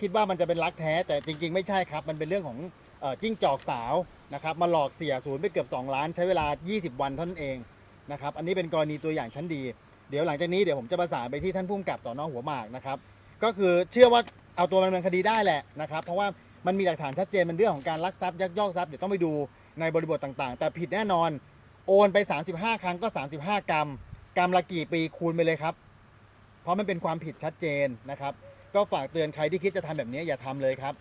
คิดว่ามันจะเป็นรักแท้แต่จริง ๆ ไม่ใช่ครับ มันเป็นเรื่องของเอ่อจิ้งจอกสาวนะครับมาหลอกเสียศูนย์ไปเกือบ 2 ล้าน ใช้เวลา 20 วันเท่านั้นเองนะครับอันนี้เป็นกรณีตัวอย่างชั้นดี เดี๋ยวหลังจากนี้เดี๋ยวผมจะประสานไปที่ท่านผู้กำกับสอนอหัวหมากนะครับก็คือเชื่อว่าเอาตัวมันดำเนินคดีได้แหละนะครับเพราะว่ามันมีหลักฐานชัดเจนเป็นเรื่องของการลักทรัพย์ยักยอกทรัพย์เดี๋ยวต้องไปดูในบริบทต่างๆ แต่ผิดแน่นอนโอนไป 35 ครั้งก็ 35 กรัมกรัมละกี่ปีคูณไปเลยครับ เพราะมันเป็นความผิดชัดเจนนะครับ ก็ฝากเตือนใครที่คิดจะทำแบบนี้อย่าทำเลยครับ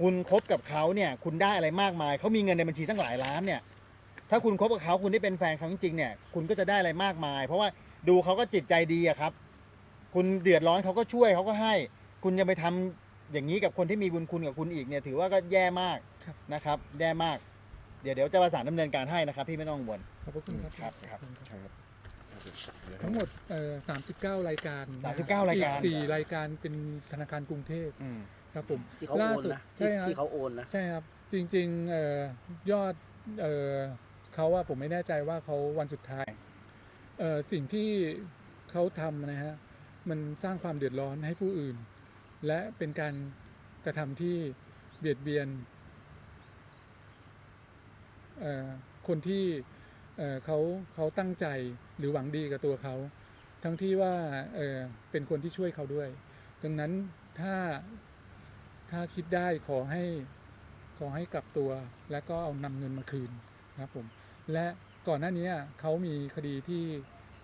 คุณคบกับเขาเนี่ยคุณได้อะไรมากมายเขามีเงินในบัญชีตั้งหลายล้านเนี่ยถ้าคุณคบกับเขาคุณได้เป็นแฟนเขาจริงๆเนี่ยคุณก็จะได้อะไรมากมาย เพราะว่าดูเขาก็จิตใจดีอะครับ คุณเดือดร้อนเขาก็ช่วยเขาก็ให้ คุณจะไปทำอย่างนี้กับคนที่มีบุญคุณกับคุณอีกเนี่ยถือว่าก็แย่มากครับนะครับ แย่มาก เดี๋ยวเดี๋ยวจะประสานดำเนินการให้นะครับ พี่ไม่ต้องกังวลขอบพระคุณครับครับครับครับ ทั้งหมดเอ่อ39 รายการนะ39รายการ อีสี่รายการเป็นธนาคารกรุงเทพอืม ครับผมที่เขาล่าโอนสุดนะใช่ที่ครับที่เขาโอนนะ ใช่ครับ จริงๆเอ่อยอดเอ่อเขาว่าผมไม่แน่ใจว่าเขาวันสุดท้ายเอ่อสิ่งที่เขาทำนะฮะมันสร้างความเดือดร้อนให้ผู้อื่น และเป็นการกระทำที่เบียดเบียนเอ่อคนที่ เอ่อเขาเขาตั้งใจหรือหวังดีกับตัวเขา ทั้งที่ว่าเอ่อเป็นคนที่ช่วยเขาด้วย ดังนั้นถ้าถ้าคิดได้ขอให้ขอให้กลับตัว และก็เอานำเงินมาคืนนะครับผมและก่อนหน้านี้เขามีคดีที่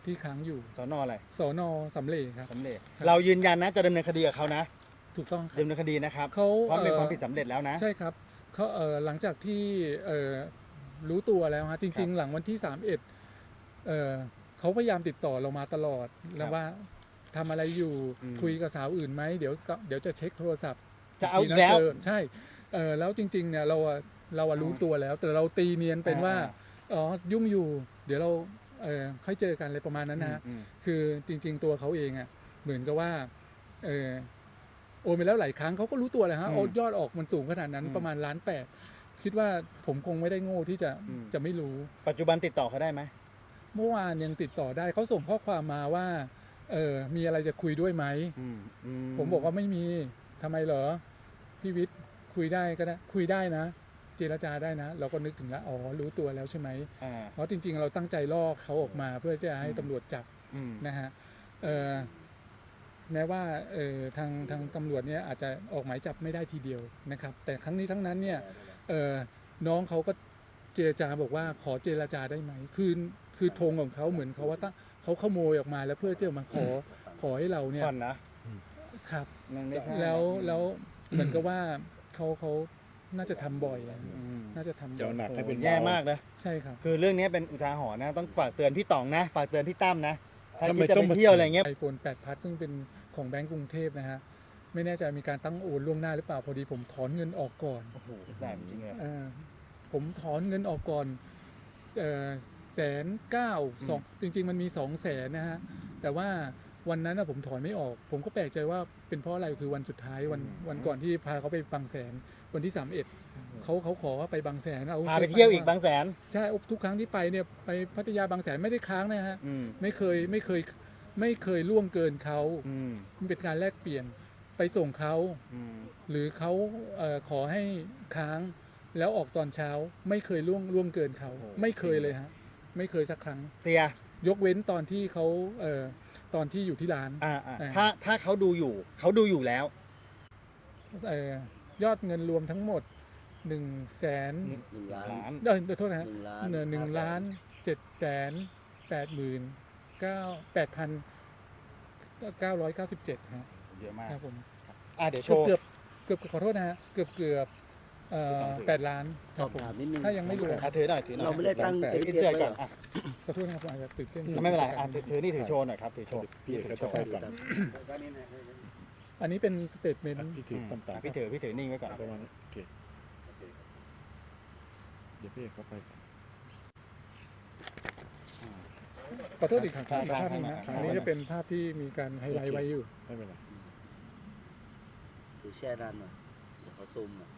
ที่ค้างอยู่สอนออะไรสอนอสำเร็จครับสำเร็จครับเรายืนยันนะจะดำเนินคดีกับเขานะ ถูกต้องครับดำเนินคดีนะครับเขาเพราะเป็นอ่อความผิดสำเร็จแล้วนะ ใช่ครับเขาเออหลังจากที่เออ รู้ตัวแล้วฮะจริง ๆ หลังวันที่ 31เออเขาพยายามติดต่อเรามาตลอดแล้วว่าทำอะไรอยู่อืมคุยกับสาวอื่นไหมเดี๋ยวก็เดี๋ยวจะเช็คโทรศัพท์จะเอาอีกทีนะแล้วจใช่เออแล้วจริง ๆ เนี่ยเราอะเราอะรู้ตัวแล้ว แต่เราตีเนียนเป็นว่าอ่าอ๋อยุ่งอยู่ เดี๋ยวเราเออค่อยเจอกันอะไรประมาณนั้นนะฮะอืมคือจริง ๆ ตัวเขาเองอะเหมือนกับว่าเออโอนไปแล้วหลายครั้งเขาก็รู้ตัวเลยฮะอืมโอนยอดออกมันสูงขนาดนั้นอืมประมาณล้านแปด คิดว่าผมคงไม่ได้โง่ที่จะอืม จะไม่รู้ ปัจจุบันติดต่อเขาได้ไหมเมื่อวานยังติดต่อได้เขาส่งข้อความมาว่าเออมีอะไรจะคุยด้วยไหม อืมอืผมบอกว่าไม่มีทำไมเหรอ พี่วิทย์คุยได้ก็ได้คุยได้นะ เจรจาได้นะ เราก็นึกถึงแล้วอ๋อรู้ตัวแล้วใช่ไหมอ่า เพราะจริง ๆ เราตั้งใจล่อเขาออกมาเพื่อจะให้อืมตำรวจจับอืมนะฮะเอ่อแม้ว่าเอ่อทางทางตำรวจเนี่ยอาจจะออกหมายจับไม่ได้ทีเดียวนะครับ แต่ครั้งนี้ทั้งนั้นเนี่ยเอ่อ น้องเขาก็เจรจาบอกว่าขอเจรจาได้ไหมคือคือธงของเขาเหมือนเขาว่าตั้งเขาขโมยออกมาแล้วเพื่อจะมาขอขอให้เราเนี่ยผ่อนนะครับมันไม่ใช่แล้วแล้วเหมือนกับว่าเขาเขาน่าจะทำบ่อยอะอืมน่าจะทำบ่เดี๋ยวหนักให้เป็น แย่มากนะ ใช่ครับคือเรื่องนี้เป็นอุทาหรณ์นะ ต้องฝากเตือนพี่ต๋องนะ ฝากเตือนพี่ตั้มนะ ถ้าทำไมคิดจะต้ไปองมาเที่ยวอะไรเงี้ย ไอโฟน8พัทซึ่งเป็นของแบงก์กรุงเทพนะฮะ ไม่แน่ใจมีการตั้งโอนล่วงหน้าหรือเปล่าพอดีผมถอนเงินออกก่อนโอ้โหแสบจริงเลยเออผมถอนเงินออกก่อนแสนเก้าสองจริง ๆ มันมีสองแสนนะฮะ แต่ว่าวันนั้นนะผมถอนไม่ออก ผมก็แปลกใจว่าเป็นเพราะอะไรคือวันสุดท้ายวันอืม วันก่อนที่พาเขาไปบางแสนวันที่สามเอ็ดเขาเขาขอว่าไปบางแสนเอาพาไปเที่ยวอีกบางแสน ใช่ทุกครั้งที่ไปเนี่ยไปพัทยาบางแสนไม่ได้ค้างนะฮะ อืมไม่เคยไม่เคยไม่เคยล่วงเกินเขาอืมมันเป็นการแลกเปลี่ยน ไปส่งเขาอืมหรือเขาเอ่อขอให้ค้างแล้วออกตอนเช้าไม่เคยล่วงล่วงเกินเขา ไม่เคยเลยฮะ ไม่เคยสักครั้ง เสียยกเว้นตอนที่เขาเอ่อตอนที่อยู่ที่ร้าน อ่าอ่าอ่าถ้าถ้าเขาดูอยู่ เขาดูอยู่แล้ว เอ่อยอดเงินรวมทั้งหมด1นึ่งแสนหนึ่งล้านล้านเออโทษนะฮะ หนึ่งล้านเอ่อหนึ่งล้านเจ็ดแสนแปดหมื่นเก้าแปดพันเก้าร้อยเก้าสิบเจ็ดฮะ เยอะมากครับผมอ่าเดี๋ยวโชเกือบว์เกือบเกือบขอโทษนะฮะเกือบเกือบเอ่อแปดล้านคสรัอบบผมถามนิดนึง ถ้ายังไม่รวมอะถือหน่อยถือหน่อยเราไม่ได้ตั้งถืออินเสิร์ตก่อนอะขอโทษนะครับผมอาจจะตื่นเต้นไม่เป็นไรอะถือถือนี่ถือโชว์หน่อยครับถือโชว์พี่ถืเขาอโชจะว์ไปก่อนอันนี้เป็นสเตทเมนต์พี่ถือต่ำอะพี่ถือพี่ถือนิ่งไว้ก่อนๆประมาณนี้โอเคเดี๋ยวพี่เอกเขาไปก่อนขอโทษอีกข้าภางพๆภาพหนึงนะข้างๆอันนี้จะเป็นภาพที่มีการไฮไลท์ไว้อยู่ไม่เป็นไร ถือแช่ด้านหน่อยเดี๋ยวเขาซูมหน่อย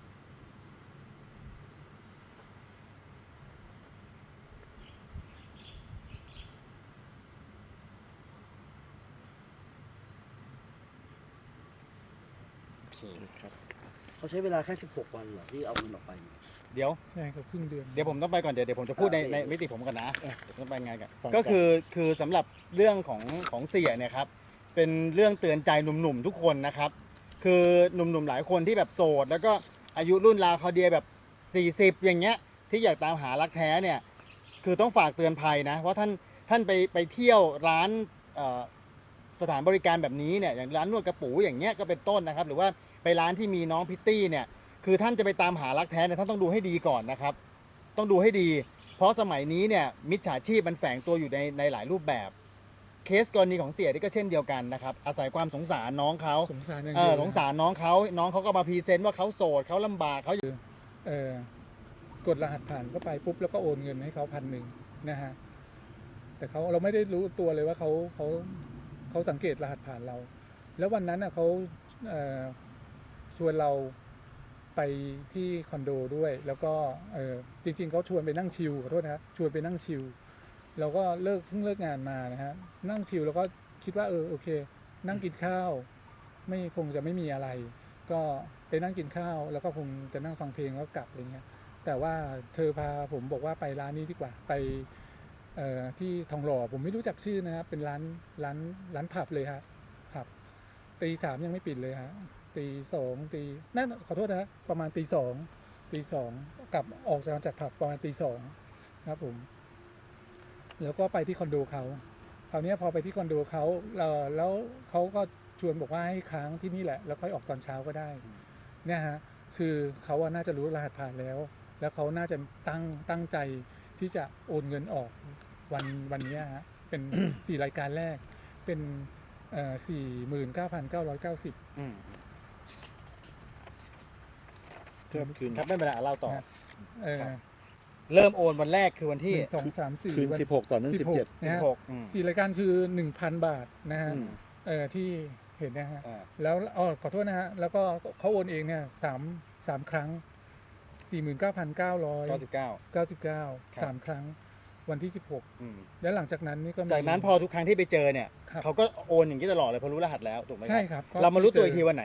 เคโอเคครับ เขาใช้เวลาแค่ 16 วันเหรอที่เอาเงินออกไปเนี่ย เดี๋ยว ใช่ครับครึ่งเดือน เดี๋ยวผมต้องไปก่อนเดี๋ยวเดี๋ยวผมจะพูดในอ่าในมิติผมก่อนนะเดี๋ยวผมต้องไปงานกันฟังก็ก่อนคือคือสำหรับเรื่องของของเสียเนี่ยครับเป็นเรื่องเตือนใจหนุ่มๆทุกคนนะครับ คือหนุ่มๆหลายคนที่แบบโสด แล้วก็อายุรุ่นราวเขาเดียแบบ 40 อย่างเงี้ย ที่อยากตามหารักแท้เนี่ย คือต้องฝากเตือนภัยนะว่าท่านท่านไปไปเที่ยวร้านสถานบริการแบบนี้เนี่ยอย่างร้านนวดกระปูอย่างเงี้ยก็เป็นต้นนะครับ หรือว่าไปร้านที่มีน้องพิตตี้เนี่ยคือท่านจะไปตามหารักแท้เนี่ยท่านต้องดูให้ดีก่อนนะครับ ต้องดูให้ดี เพราะสมัยนี้เนี่ยมิจฉาชีพมันแฝงตัวอยู่ในในหลายรูปแบบ เคสกรณีของเสียนี่ก็เช่นเดียวกันนะครับอาศัยความสงสารน้องเขาสงสารอย่างเอเดีอยวสงสารน้องเขาน้องเขาก็มาพรีเซนต์ว่าเขาโสดเขาลำบากเขาอยู่เออกดรหัสผ่านเข้าไปปุ๊บแล้วก็โอนเงินให้เขาพันหนึ่งนะฮะแต่เขาเราไม่ได้รู้ตัวเลยว่าเขาเขาเขาสังเกตรหัสผ่านเรา แล้ววันนั้นอะเขาเอ่อชวนเราไปที่คอนโดด้วย แล้วก็เออจริง ๆเขาชวนไปนั่งชิลขอโทษนะครับชวนไปนั่งชิล เราก็เลิกเพิ่งเลิกงานมานะฮะนั่งชิลแล้วก็คิดว่าเออโอเค นั่งกินข้าว ไม่คงจะไม่มีอะไร ก็ไปนั่งกินข้าว แล้วก็คงจะนั่งฟังเพลงแล้วกลับอะไรเงี้ยแต่ว่าเธอพาผมบอกว่าไปร้านนี้ดีกว่าไปที่ทองหล่อผมไม่รู้จักชื่อนะครับเป็นร้านร้านร้านผับเลยฮะผับตีสามยังไม่ปิดเลยฮะตีสองตีนั่นขอโทษนะฮะประมาณตีสองตีสองกลับออกจากจากผับประมาณตีสองครับผม แล้วก็ไปที่คอนโดเขาคราวเนี้ยพอไปที่คอนโดเขาเอ่อแล้วเขาก็ชวนบอกว่าให้ค้างที่นี่แหละ แล้วค่อยออกตอนเช้าก็ได้เนี่ยฮะคือเขาอะน่าจะรู้รหัสผ่านแล้ว แล้วเขาน่าจะตั้งตั้งใจที่จะโอนเงินออกวันวันเนี้ยฮะเป็นสี่รายการแรกเป็นสี่หมื่นเก้าพันเก้าร้อยเก้าสิบอืมเทียบคืนครับไม่เป็นไรอะเล่าต่อครับ เออครับเริ่มโอนวันแรกคือวันหที่นึ่งสองสามสี่คืน วันสิบหกต่อเนื่องสิสิบบหกเจ็ดนะฮะ 16อืมสี่รายการคือหนึ่งพันบาทนะฮะอืม เออที่เห็นนะฮะ อ่า แล้วอ๋อขอโทษนะฮะ แล้วก็เขาโอนเองเนี่ยสามสามครั้งสี่หมื่นเก้าพันเก้าร้อยเก้าสิบเก้าเก้าสิบเก้าครับ สามครั้ง วันที่สิบหกอืมแล้วหลังจากนั้นนี่ก็มี จากนั้นพอทุกครั้งที่ไปเจอเนี่ย ครับ เขาก็โอนอย่างนี้ตลอดเลยเพราะรู้รหัสแล้วถูกไหมใช่ครับก็เรามารู้ตัวอีกเจทีวันไหน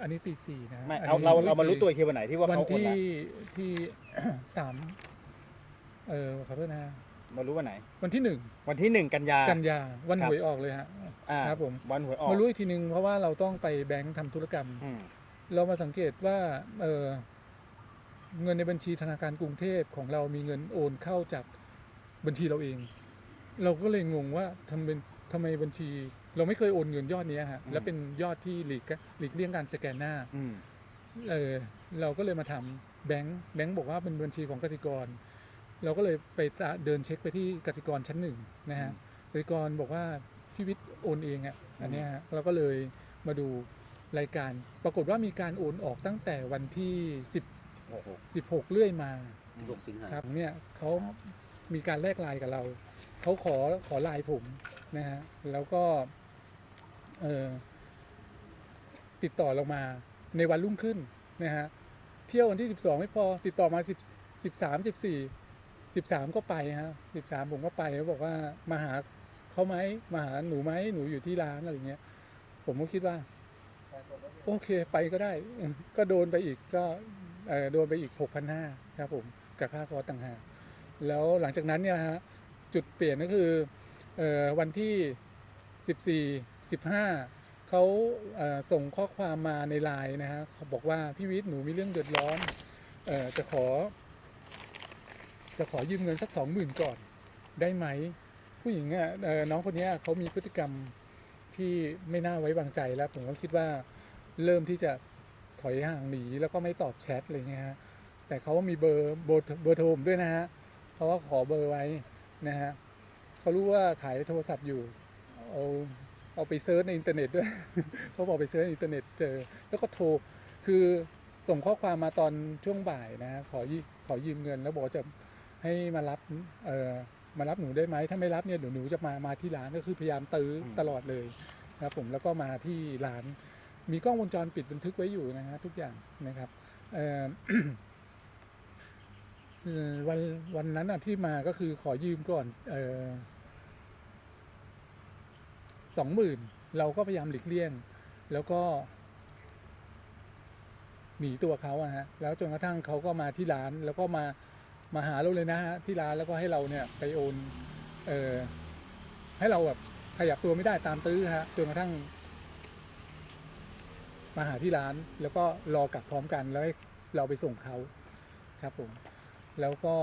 อันนี้ตีสี่นะฮะไม่อันเอานี้เราเรามารู้ตัวอีกทีวันไหนที่ว่าวันเขาโอนที่แล้วที่ สามเออขอโทษนะฮะมารู้วันไหน วันที่หนึ่งวันที่หนึ่งกันยา กันยาวันครับ หวยออกเลยฮะ อ่าครับผม วันหวยออกมารู้อีกทีนึงเพราะว่าเราต้องไปแบงค์ทำธุรกรรม อืมเรามาสังเกตว่าเออเงินในบัญชีธนาคารกรุงเทพของเรามีเงินโอนเข้าจากบัญชีเราเอง เราก็เลยงงว่าทำเป็นทำไมบัญชี เราไม่เคยโอนเงินยอดเนี้ยฮะแล้วเป็นยอดที่หลีกหลีกเลี่ยงการสแกนหน้าอืมเออเราก็เลยมาทำแบงค์แบงค์บอกว่าเป็นบัญชีของกสิกร เราก็เลยไปตะเดินเช็คไปที่กสิกรชั้นหนึ่งนะฮะกสิกรบอกว่าพี่วิทย์โอนเองอะ่ะอันเนี้ยฮะเราก็เลยมาดูรายการ ปรากฏว่ามีการโอนออกตั้งแต่วันที่10 16เรื่อยมา16สิงหาครับเนี่ยเขามีการแลกไลน์กับเราเขาขอขอไลน์ผมนะฮะแล้วก็ เออติดต่อเรามาในวันรุ่งขึ้นนะฮะเที่ยววันที่ 12 ไม่พอติดต่อมา 10 13 14 13 ก็ไปฮะ13 ผมก็ไปเขาบอกว่ามาหาเขาไหมมาหาหนูไหมหนูอยู่ที่ร้านอะไรเงี้ย ผมก็คิดว่า โอเคไปก็ได้ ก็โดนไปอีกก็โดนไปอีก 6,500ครับผมกับค่าคอร์ต่างหากแล้วหลังจากนั้นเนี่ยฮะจุดเปลี่ยนก็คือออวันที่ 14 15 เขาเอ่อส่งข้อความมาในไลน์นะฮะเขาบอกว่าพี่วิทย์หนูมีเรื่องเดือดร้อนอจะขอ จะขอยืมเงินสักสองหมื่นก่อนได้ไหม ผู้หญิงอะน้องคนนี้เขามีพฤติกรรมที่ไม่น่าไว้วางใจแล้ว ผมก็คิดว่าเริ่มที่จะถอยห่างหนีแล้วก็ไม่ตอบแชทอะไรเงี้ยฮะแต่เขามีเบอร์เบอร์เบอร์โทรผมด้วยนะฮะเขาก็ขอเบอร์ไว้นะฮะเขารู้ว่าขายโทรศัพท์อยู่เอา เอาไปเซิร์ชในอินเทอร์เน็ตด้วยเขาบอกไปเซิร์ชในอินเทอร์เน็ตเจอ แล้วก็โทรคือส่งข้อความมาตอนช่วงบ่ายนะฮะขอยืขอยืมเงิน แล้วบอกว่าจะให้มารับเอ่อมารับหนูได้ไหมถ้าไม่รับเนี่ยเดี๋ยวหนูจะมามาที่ร้านก็คือพยายามตื้อตลอดเลยนะครับผมแล้วก็มาที่ร้าน มีกล้องวงจรปิดบันทึกไว้อยู่นะฮะทุกอย่างนะครับเอ่อเอ่อวันวันนั้นอะที่มาก็คือขอยืมก่อน สองหมื่นเราก็พยายามหลีกเลี่ยง แล้วก็ หนีตัวเขาอะฮะแล้วจนกระทั่งเขาก็มาที่ร้าน แล้วก็มามาหาเราเลยนะฮะที่ร้านแล้วก็ให้เราเนี่ยไปโอนเออให้เราแบบขยับตัวไม่ได้ตามตื้อฮะจนกระทั่ง มาหาที่ร้าน แล้วก็รอกลับพร้อมกันแล้วให้เราไปส่งเขาครับผมแล้วก็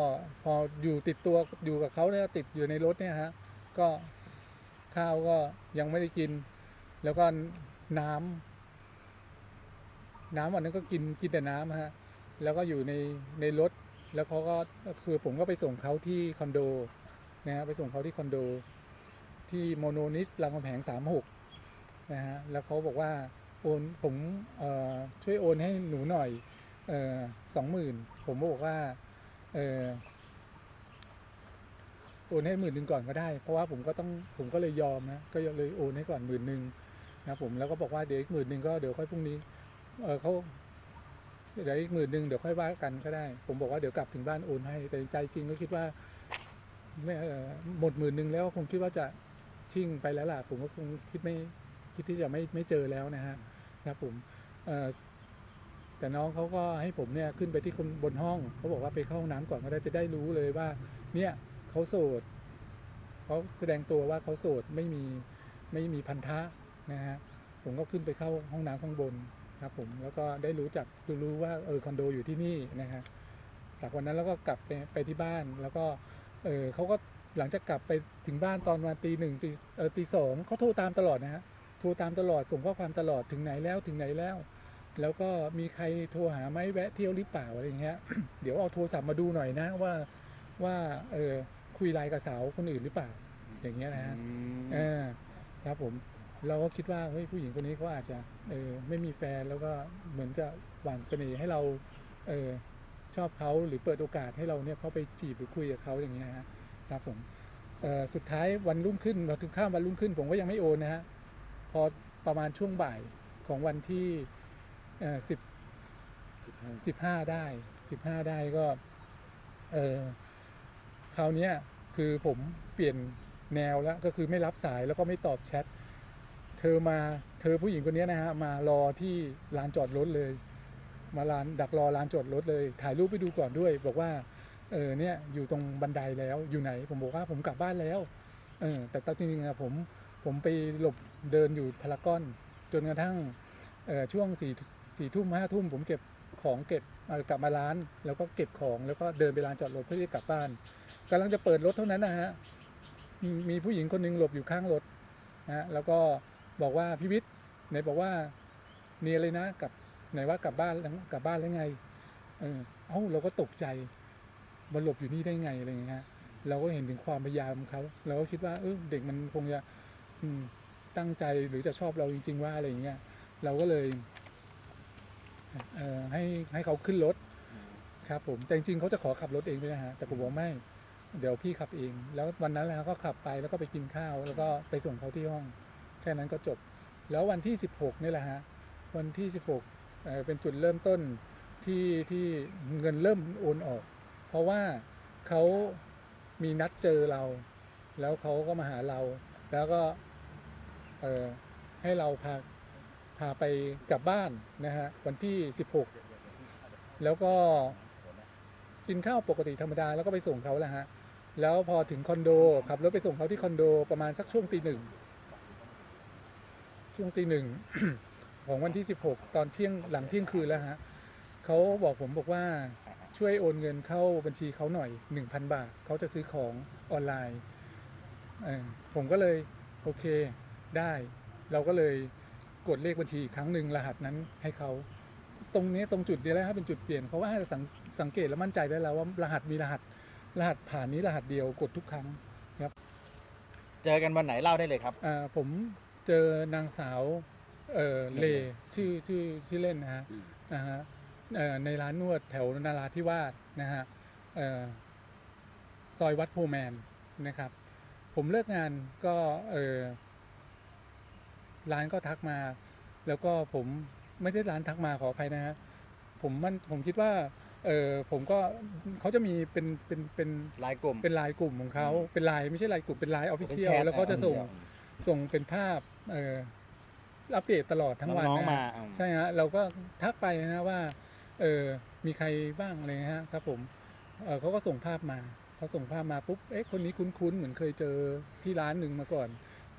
พออยู่ติดตัวอยู่กับเขาเนี่ยติดอยู่ในรถเนี่ยฮะก็ ข้าวก็ยังไม่ได้กิน แล้วก็น้ำน้ำวันนั้นก็กินกินแต่น้ำฮะ แล้วก็อยู่ในในรถ แล้วเขาก็คือผมก็ไปส่งเขาที่คอนโดนะฮะไปส่งเขาที่คอนโด ที่โมโนนิสรามคำแหงสามหกนะฮะแล้วเขาบอกว่าโอนผมช่วยโอนให้หนูหน่อยสองหมื่นผมบอกว่า โอนให้หมื่นหนึ่งก่อนก็ได้ เพราะว่าผมก็ต้องผมก็เลยยอมนะก็เลยโอนให้ก่อนหมื่นหนึ่งนะผมแล้วก็บอกว่าเดี๋ยวอีกหมื่นหนึ่งก็เดี๋ยวค่อยพรุ่งนี้เออเขาเดี๋ยวอีกหมื่นหนึ่งเดี๋ยวค่อยว่ากันก็ได้ ผมบอกว่าเดี๋ยวกลับถึงบ้านโอนให้ แต่ใจจริงก็คิดว่าไม่หมดหมื่นหนึ่งแล้วคงคิดว่าจะชิ่งไปแล้วล่ะผมก็คงคิดไม่คิดที่จะไม่ไม่เจอแล้วนะฮะครับผมเออแต่น้องเขาก็ให้ผมเนี่ยขึ้นไปที่คนบนห้องเขาบอกว่าไปเข้าห้องน้ำก่อนก็ได้จะได้รู้เลยว่า เนี่ย เขาโสดเขาแสดงตัวว่าเขาโสดไม่มีไม่มีพันธะนะฮะผมก็ขึ้นไปเข้าห้องน้ำข้างบนครับผมแล้วก็ได้รู้จักรู้ว่าเออคอนโดอยู่ที่นี่นะฮะจากวันนั้นแล้วก็กลับไปไปที่บ้าน แล้วก็เออเขาก็หลังจากกลับไปถึงบ้านตอนวันตีหนึ่งตีเออตีสองเขาโทรตามตลอดนะฮะโทรตามตลอดส่งข้อความตลอดถึงไหนแล้วถึงไหนแล้ว แล้วก็มีใครโทรหาไหมแวะเที่ยวหรือเปล่าอะไรอย่างเงี้ยเดี๋ยวเอาโทรศัพท์มาดูหน่อยนะว่าว่าเออ คุยไลน์กับสาวคนอื่นหรือเปล่า อย่างเงี้ยนะฮะเออครับผมเราก็คิดว่าเฮ้ยผู้หญิงคนนี้เขาอาจจะเออไม่มีแฟนแล้วก็เหมือนจะหว่านเสน่ห์ให้เราเออชอบเขาหรือเปิดโอกาสให้เราเนี่ยเข้าไปจีบหรือคุยกับเขาอย่างเงี้ยฮะครับผมเอ่อสุดท้ายวันรุ่งขึ้นพอถึงข้ามวันรุ่งขึ้น ผมก็ยังไม่โอนนะฮะพอประมาณช่วงบ่ายของวันที่สิบสิบห้าได้สิบห้าได้ก็เออคราวเนี้ย คือผมเปลี่ยนแนวแล้วก็คือไม่รับสายแล้วก็ไม่ตอบแชทเธอมาเธอผู้หญิงคนนี้นะฮะมารอที่ลานจอดรถเลย มาลานดักรอลานจอดรถเลย ถ่ายรูปไปดูก่อนด้วย บอกว่าเออเนี่ยอยู่ตรงบันไดแล้วอยู่ไหน ผมบอกว่าผมกลับบ้านแล้วเออแต่ตอนจริงๆอะผมผมไปหลบเดินอยู่พารากอนจนกระทั่งออช่วงสี่สี่ทุ่มห้าทุ่มผมเก็บของเก็บกลับมาร้าน แล้วก็เก็บของแล้วก็เดินไปลานจอดรถเพื่อที่จะกลับบ้าน กำลังจะเปิดรถเท่านั้นนะฮะมีผู้หญิงคนหนึงหลบอยู่ข้างรถนะฮะแล้วก็บอกว่าพี่วิทย์ไหนบอกว่าเนียเลยนะกับไหนว่ากลับบ้านแล้วกลับบ้านแล้วไง เออเอ้าเราก็ตกใจมาหลบอยู่นี่ได้ไงอะไรอย่างเงี้ยเราก็เห็นถึงความพยายามของเขาเราก็คิดว่าเออเด็กมันคงจะตั้งใจหรือจะชอบเราจริง ๆ ว่าอะไรอย่างเงี้ยเราก็เลยเออให้ให้เขาขึ้นรถครับผมแต่จริงๆเขาจะขอขับรถเองด้วยนะฮะแต่ผมบอกไม่ เดี๋ยวพี่ขับเอง แล้ววันนั้นแหละก็ขับไปแล้วก็ไปกินข้าว แล้วก็ไปส่งเขาที่ห้อง แค่นั้นก็จบ แล้ววันที่ 16นี่แหละฮะวันที่ 16เเป็นจุดเริ่มต้นที่ที่เงินเริ่มโอนออก เพราะว่าเขามีนัดเจอเรา แล้วเขาก็มาหาเรา แล้วก็ให้เราพาพาไปกลับบ้านนะฮะวันที่ 16 แล้วก็กินข้าวปกติธรรมดาแล้วก็ไปส่งเขาแหละฮะ แล้วพอถึงคอนโดขับรถไปส่งเขาที่คอนโดประมาณสักช่วงตีหนึ่งช่วงตีหนึ่งของวันที่ 16 ตอนเที่ยงหลังเที่ยงคืนแล้วฮะเขาบอกผมบอกว่าช่วยโอนเงินเข้าบัญชีเขาหน่อย 1,000 บาทเขาจะซื้อของออนไลน์ผมก็เลยโอเคได้ เราก็เลยกดเลขบัญชีอีกครั้งหนึ่งรหัสนั้นให้เขาตรงนี้ตรงจุดนี้แหละครับเป็นจุดเปลี่ยนเพราะว่าสังสังเกตและมั่นใจได้แล้วว่ารหัสมีรหัส รหัสผ่านนี้รหัสเดียวกดทุกครั้งเจอกันวันไหนเล่าได้เลยครับ อ่าผมเจอนางสาวเออเลชื่อชื่อชื่อเล่นนะฮะอืมนะฮะเอ่อในร้านนวดแถวนาราธิวาสนะฮะเอ่อซอยวัดโพแมนนะครับ ผมเลิกงานก็เออร้านก็ทักมา แล้วก็ผมไม่ได้ร้านทักมาขออภัยนะฮะผมมันผมคิดว่า เออผมก็เขาจะมีเป็นเป็นเป็นลายกลุ่ม เป็นไลน์กลุ่มของเขาเป็นไลน์ไม่ใช่ไลน์กลุ่มเป็นไลน์ออฟฟิเป็นเชียแชลทแล้วเขาจะส่งอ่ส่งเป็นภาพเอออัปเดตตลอดทั้งวันน้องนะๆมาอืมใช่ฮะเราก็ทักไปนะว่าเออมีใครบ้างอะไรฮะครับผมเออเขาก็ส่งภาพมาเขาส่งภาพมาปุ๊บเอ๊ะคนนี้คุ้นๆเหมือนเคยเจอที่ร้านหนึ่งมาก่อน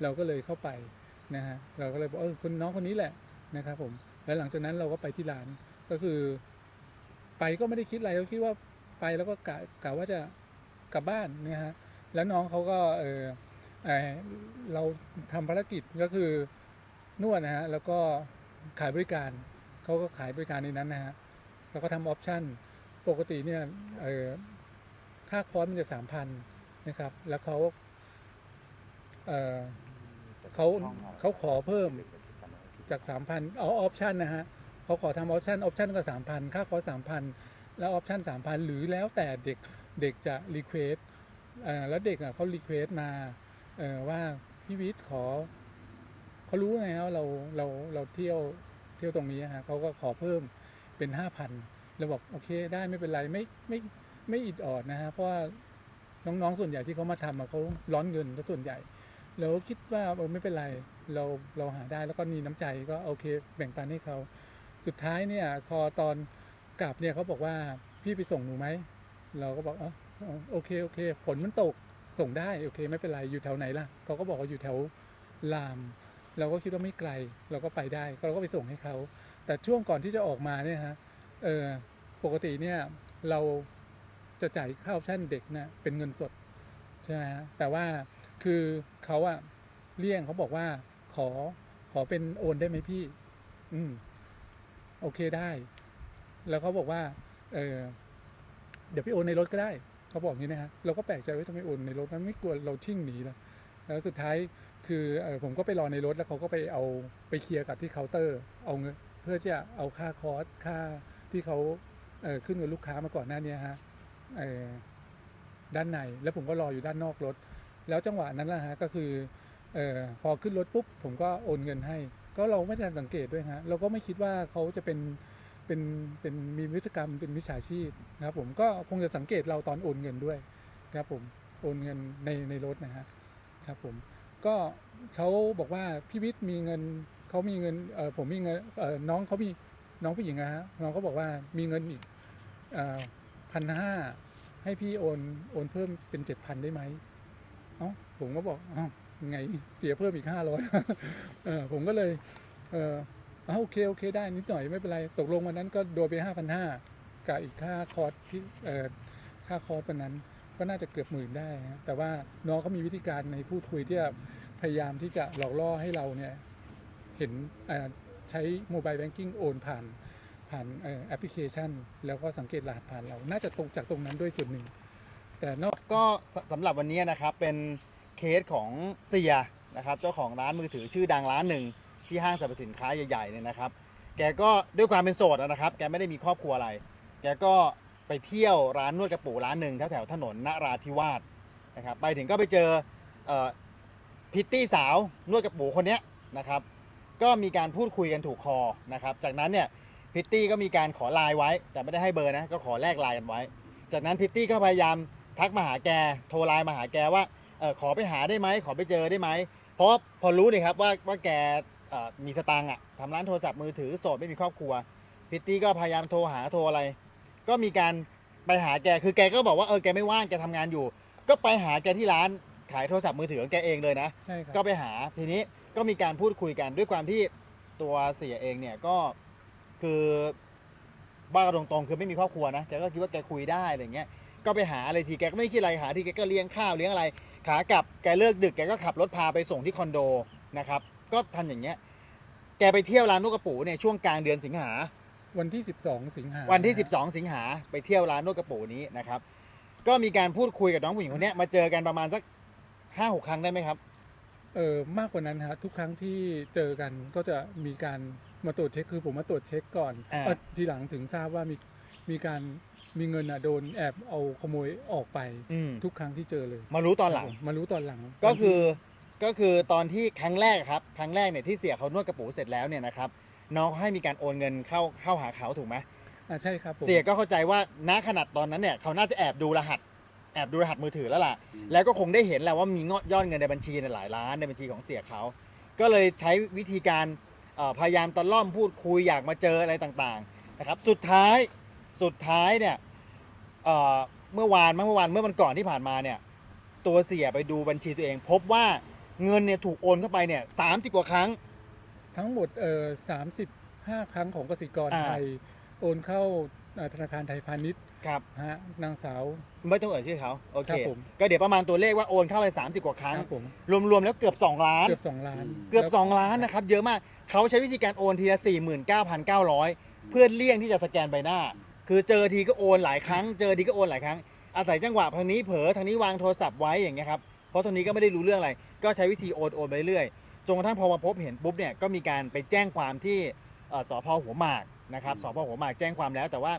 เราก็เลยเข้าไปนะฮะเราก็เลยบอกเออคนน้องคนนี้แหละนะครับผมแล้วหลังจากนั้นเราก็ไปที่ร้านก็คือ ไปก็ไม่ได้คิดอะไรก็คิดว่าไปแล้วก็กะกะว่าจะกลับบ้านนะฮะแล้วน้องเขาก็เออเอ่อเราทำภารกิจก็คือนวดนะฮะแล้วก็ขายบริการเขาก็ขายบริการในนั้นนะฮะแล้วก็ทำออปชั่นปกติเนี่ยเออค่าคอร์สมันจะสามพันนะครับ แล้วเขาเออเขาเขาขอเพิ่มจากสามพันเอาออปชันนะฮะ เขาขอทำออปชันออปชันก็สามพันค่าคอร์สสามพันแล้วออปชันสามพันหรือแล้วแต่เด็กเด็กจะรีเควสแล้วเด็กอะเขารีเควสมาว่าพี่วิทย์ขอเขารู้ไงว่าเราเราเราเที่ยวเที่ยวตรงนี้ฮะเขาก็ขอเพิ่มเป็นห้าพันเราบอกโอเคได้ไม่เป็นไรไม่ไม่ไม่อิดออดนะฮะเพราะว่าน้องๆส่วนใหญ่ที่เขามาทำเขาร้อนเงินส่วนใหญ่เราก็คิดว่าเออไม่เป็นไรเราเราหาได้แล้วก็มีน้ำใจก็โอเค แบ่งปันให้เขา สุดท้ายเนี่ยพอตอนกลับเนี่ยเขาบอกว่าพี่ไปส่งหนูไหม เราก็บอกอ๋อโอเคโอเคฝนมันตกส่งได้โอเคไม่เป็นไรอยู่แถวไหนล่ะเขาก็บอกว่าอยู่แถวลาม เราก็คิดว่าไม่ไกล เราก็ไปได้เราก็ไปส่งให้เขา แต่ช่วงก่อนที่จะออกมาเนี่ยฮะเออปกติเนี่ยเราจะจ่ายค่าออปชั่นเด็กนะเป็นเงินสดใช่ไหมฮะแต่ว่าคือเขาอะเลี่ยงเขาบอกว่าขอขอเป็นโอนได้ไหมพี่ อืม โอเคได้ แล้วเขาบอกว่า เออเดี๋ยวพี่โอนในรถก็ได้ เขาบอกอย่างนี้นะฮะเราก็แปลกใจว่าทำไมโอนในรถมันไม่กลัวเราชิ่งหนีล้วแล้วสุดท้ายคือออผมก็ไปรอในรถแล้วเขาก็ไปเอาไปเคลียร์กับที่เคาน์เตอร์ เอาเงินเพื่อจะเอาค่าคอร์สค่าที่เขาเขึ้นกับลูกค้ามาก่อนหน้านี้ฮะด้านในแล้วผมก็รออยู่ด้านนอกรถ แล้วจังหวะนั้นแหละฮะก็คือออพอขึ้นรถปุ๊บผมก็โอนเงินให้ ก็เราไม่ได้สังเกตด้วยฮะเราก็ไม่คิดว่าเขาจะเป็นเป็นเป็นมีพฤติกรรมเป็นมิจฉาชีพนะครับผมก็คงจะสังเกตเราตอนโอนเงินด้วยครับผมโอนเงินในในรถนะฮะครับผมก็เขาบอกว่าพี่วิทย์มีเงินเขามีเงินเออผมมีเงินเออน้องเขามีน้องผู้หญิงนะฮะน้องเขาบอกว่ามีเงินอีกพันห้าให้พี่โอนโอนเพิ่มเป็นเจ็ดพันได้ไหมเอ้าผมก็บอกอ้า ไงเสียเพิ่มอีกห้าร้อยผมก็เลยเออเอาโอเคโอเคได้นิดหน่อยไม่เป็นไร ตกลงวันนั้นก็โดนไปห้าพันห้ากับอีกค่าคอร์สที่ค่าคอร์สวันนั้นก็น่าจะเกือบหมื่นได้ฮะแต่ว่าน้องเขามีวิธีการในพูดคุยที่จะพยายามที่จะหลอกล่อให้เราเนี่ยเห็นใช้โมบายแบงกิ้งโอนผ่านผ่านแอปพลิเคชัน แล้วก็สังเกตรหัสผ่านเรา น่าจะตรงจากตรงนั้นด้วยส่วนหนึ่ง แต่นอกก็สำหรับวันนี้นะครับเป็น เคสของเสียนะครับเจ้าของร้านมือถือชื่อดังร้านหนึ่งที่ห้างสรรพสินค้าใหญ่ๆเนี่ยนะครับ แกก็ด้วยความเป็นโสดนะครับ แกไม่ได้มีครอบครัวอะไร แกก็ไปเที่ยวร้านนวดกระปูร้านหนึ่งแถวแถวๆถนนนราธิวาสนะครับไปถึงก็ไปเจอพิตตี้สาวนวดกระปูคนนี้นะครับ ก็มีการพูดคุยกันถูกคอนะครับ จากนั้นเนี่ยพิตตี้ก็มีการขอไลน์ไว้ แต่ไม่ได้ให้เบอร์นะก็ขอแลกไลน์กันไว้ จากนั้นพิตตี้ก็พยายามทักมาหาแกโทรไลน์มาหาแกว่า ออขอไปหาได้ไหมขอไปเจอได้ไหมเพราะพอรู้นี่ครับว่าว่าแกเอ่อมีสตังค์อะทำร้านโทรศัพท์มือถือโสดไม่มีครอบครัวพิตตี้ก็พยายามโทรหาโทรอะไร ก็มีการไปหาแกคือแกก็บอกว่าเออแกไม่ว่างแกทำงานอยู่ ก็ไปหาแกที่ร้านขายโทรศัพท์มือถือของแกเองเลยนะ ใช่ครับก็ไปหาทีนี้ก็มีการพูดคุยกันด้วยความที่ตัวเสียเองเนี่ยก็คือบ้ากันตรงๆคือไม่มีครอบครัวนะแกก็คิดว่าแกคุยได้อะไรเงี้ยก็ไปหาอะไรทีแกก็ไม่คิดอะไรหาทีแกก็เลี้ยงข้าวเลี้ยงอะไร ขากลับแกเลิกดึกแกก็ขับรถพาไปส่งที่คอนโดนะครับ ก็ทำอย่างเงี้ย แกไปเที่ยวร้านนวดกระปูเนี่ยช่วงกลางเดือนสิงหา วันที่ 12 สิงหาวันที่ะฮะ12 สิงหาไปเที่ยวร้านนวดกระปูนี้นะครับ ก็มีการพูดคุยกับน้องผู้หญิงคนเนี้ยมาเจอกันประมาณสักห้าหกครั้งได้ไหมครับ เออมากกว่านั้นฮะทุกครั้งที่เจอกันก็จะมีการมาตรวจเช็คคือผมมาตรวจเช็คก่อนอ่า เอ่อทีหลังถึงทราบว่ามีมีการ มีเงินอะโดนแอบเอาขโมยออกไปอืมทุกครั้งที่เจอเลยมารู้ตอนหลังครับผมมารู้ตอนหลังก็คือก็คือตอนที่ครั้งแรกครับ ครั้งแรกเนี่ยที่เสียเขานวดกระปูเสร็จแล้วเนี่ยนะครับน้องเขาให้มีการโอนเงินเข้าเข้าหาเขาถูกไหมอ่าใช่ครับผมเสียก็เข้าใจว่าณขนาดตอนนั้นเนี่ยเขาน่าจะแอบดูรหัส แอบดูรหัสมือถือแล้วล่ะแล้วก็คงได้เห็นแหละว่ามียอดเงินในบัญชีเนี่ยหลายล้านในบัญชีของเสียเขา ก็เลยใช้วิธีการเอ่อพยายามตะล่อมพูดคุยอยากมาเจออะไรต่างๆนะครับ สุดท้าย สุดท้ายเนี่ยเอ่อเมื่อวานเมื่อวานเมื่อวันก่อนที่ผ่านมาเนี่ย ตัวเสียไปดูบัญชีตัวเอง พบว่าเงินเนี่ยถูกโอนเข้าไปเนี่ยสามสิบกว่าครั้ง ทั้งหมดเอ่อสามสิบห้าครั้งของกสิกรอ่า ไทย โอนเข้าเอ่อธนาคารไทยพาณิชย์ครับ ฮะนางสาว ไม่ต้องเอ่ยชื่อเขาโอเค ครับผม ก็เดี๋ยวประมาณตัวเลขว่าโอนเข้าไปสามสิบกว่าครั้ง ครับผมรวมๆแล้วเกือบ 2 ล้าน เกือบสองล้านเกือบแล้ว2ล้านนะครับ เยอะมาก เขาใช้วิธีการโอนทีละ 49,900 เพื่อเลี่ยงที่จะสแกนใบหน้า คือเจอทีก็โอนหลายครั้ง เจอทีก็โอนหลายครั้ง อาศัยจังหวะทางนี้เผลอทางนี้วางโทรศัพท์ไว้อย่างเงี้ยครับ เพราะทางนี้ก็ไม่ได้รู้เรื่องอะไร ก็ใช้วิธีโอนโอนไปเรื่อย จนกระทั่งพอมาพบเห็นปุ๊บเนี่ยก็มีการไปแจ้งความที่เอ่อสพหัวหมากนะครับสพหัวหมากแจ้งความแล้ว แต่ว่า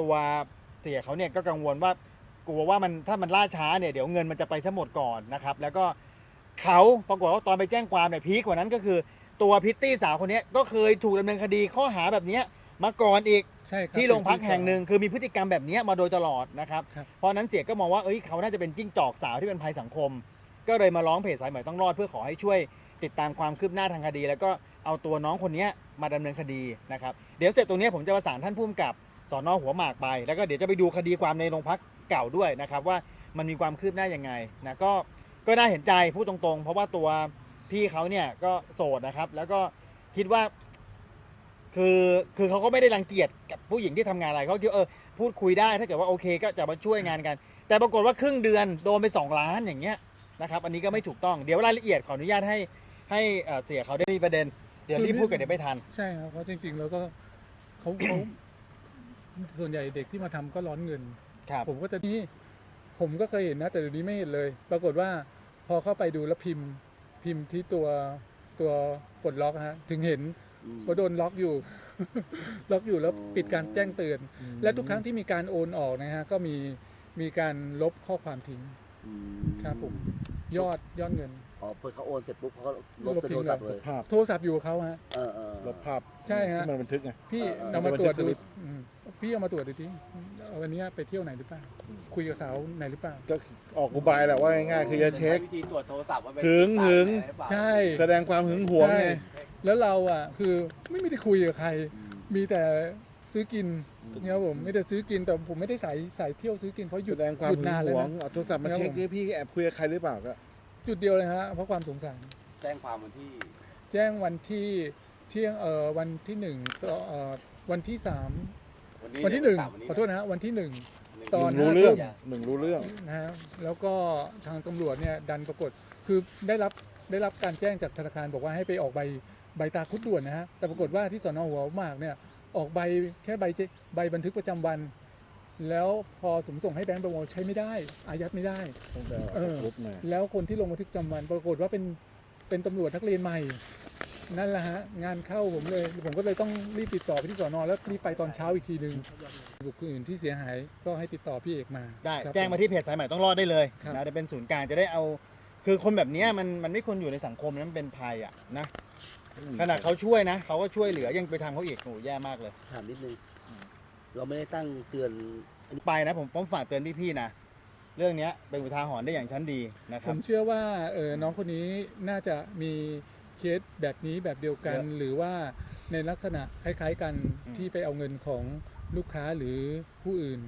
ตัวเสียเขาเนี่ยก็กังวลว่ากลัวว่ามันถ้ามันล่าช้าเนี่ยเดี๋ยวเงินมันจะไปทั้งหมดก่อนนะครับ แล้วก็เขาปรากฏว่าตอนไปแจ้งความเนี่ยพีคกว่านั้นก็คือ ตัวพิตตี้สาวคนนี้ก็เคยถูกดำเนินคดีข้อหาแบบนี้ มาก่อนอีกใช่ครับที่โรงพักเป็แห่งหนึ่งคือมีพฤติกรรมแบบเนี้ยมาโดยตลอดนะครับครับ เพราะฉะนั้นเสียก็มองว่าเอ้ยเขาน่าจะเป็นจิ้งจอกสาวที่เป็นภัยสังคม ก็เลยมาร้องเพจสายใหม่ต้องรอดเพื่อขอให้ช่วยติดตามความคืบหน้าทางคดี แล้วก็เอาตัวน้องคนเนี้ยมาดำเนินคดีนะครับเดี๋ยวเสร็จตรงเนี้ยผมจะประสานท่านผู้กำกับสอนอหัวหมากไป แล้วก็เดี๋ยวจะไปดูคดีความในโรงพักเก่าด้วยนะครับว่ามันมีความคืบหน้ายังไงนะก็ก็น่าเห็นใจพูดตรงๆ เพราะว่าตัวพี่เขาเนี่ยก็โสดนะครับแล้วก็คิดว่า คือคือเขาก็ไม่ได้รังเกียจกับผู้หญิงที่ทำงานอะไรเขาคิดว่าเออพูดคุยได้ถ้าเกิดว่าโอเคก็จะมาช่วยงานกัน แต่ปรากฏว่าครึ่งเดือนโดนไป 2 ล้านอย่างเงี้ยนะครับอันนี้ก็ไม่ถูกต้องเดี๋ยวรายละเอียดขออนุญาตให้ให้เอ่อเสียเขาได้มีประเด็น เดี๋ยวรีบพูดกันเดี๋ยวไม่ทัน ใช่ครับเพราะจริง ๆ แล้วก็เขาเขาส่วนใหญ่เด็กที่มาทำก็ร้อนเงิน ครับผมก็จะนี่ผมก็เคยเห็นนะ แต่เดี๋ยวนี้ไม่เห็นเลย ปรากฏว่าพอเข้าไปดูแล้วพิมพ์พิมพ์ที่ตัวตัวปลดล็อกฮะถึงเห็น อืมว่าโดนล็อกอยู่ ล็อกอยู่แล้วปิดการแจ้งเตือน และทุกครั้งที่มีการโอนออกนะฮะก็มีมีการลบข้อความทิ้งอืมครับผมยอดยอดเงินอ๋อพอเขาโอนเสร็จปุ๊บเขาก็ลบลบจากทิ้โทงรศัพท์เลเลยยภาพโทรศัพท์อยู่กับเขาฮะเออเออลบภาพใช่ฮะที่มันบันทึกไงพี่เออเอามาตรวจดูบันทึกสลิปอืมพี่เอามาตรวจดูดิวันนี้ไปเที่ยวไหนหรือเปล่าคุยกับสาวไหนหรือเปล่าก็ออกอุบายแหละว่าง่ายๆคือจะเช็ควิธีตรวจโทรศัพท์ว่าเป็นหึงหึงหรือเปล่าใช่แสดงความหึงหวงไงใช่ แล้วเราอะคือไม่ไม่ได้คุยกับใคร มีแต่ซื้อกินเนี่ยครับผมไม่ได้ซื้อกินแต่ผมไม่ได้ใส่ใส่เที่ยวซื้อกินเพราะหยุแสดดงความหยุดหึงนานหแล้ววงนะ เอาโทรศัพท์มาครับเช็คผม ดิพี่แอบคุยกับใครหรือเปล่าก็ จุดเดียวเลยฮะเพราะความสงสาร แจ้งความวันที่ แจ้งวันที่เที่ยงเอ่อวันที่หนึ่งต่อเอ่อวันที่สามวันนี้วันที่หนึ่งเดี๋ยวขอโทษนะฮะวันที่หนึ่ง ตอนหนึ่งรู้เรื่องห้าทุ่ม หนึ่งรู้เรื่อง นะฮะแล้วก็ทางตำรวจเนี่ยดันปรากฏคือได้รับได้รับการแจ้งจากธนาคารบอกว่าให้ไปออกใบ ใบตาคุดด่วนนะฮะแต่ปรากฏว่าที่สอนอหัวหมากเนี่ยออกใบแค่ใบเจใบบันทึกประจำวัน แล้วพอสมส่งให้แบงก์ประมวลใช้ไม่ได้อายัดไม่ได้ตั้งแต่เออกรุ๊ปมาแล้วคนที่ลงบันทึกประจำวัน ปรากฏว่าเป็นเป็นตำรวจนักเรียนใหม่นั่นแหละฮะงานเข้าผมเลย ผมก็เลยต้องรีบติดต่อไปที่สอนอแล้วรีบไปตอนเช้าอีกทีหนึ่งบุคคลอื่นที่เสียหายก็ให้ติดต่อพี่เอกมา ได้ครับแจ้งมาที่เพจสายใหม่ต้องรอดได้เลยครับนะจะเป็นศูนย์กลางจะได้เอา คือคนแบบเนี้ยมันมันไม่ควรอยู่ในสังคมนั้นมันเป็นภัยอะนะ ขนาดเขาช่วยนะเขาก็ช่วยเหลือยังไปทำเขาอีกโอ้โหแย่มากเลย ถามนิดนึงเราไม่ได้ตั้งเตือนไปนะผมผมฝากเตือนพี่ๆนะเรื่องเนี้ยเป็นอุทาหรณ์ได้อย่างชั้นดีนะคผรับ มเชื่อว่าเออน้องคนนี้น่าจะมีเคสแบบนี้แบบเดียวกัน เยอะหรือว่าในลักษณะคล้ายๆกันอืม ที่ไปเอาเงินของลูกค้าหรือผู้อื่น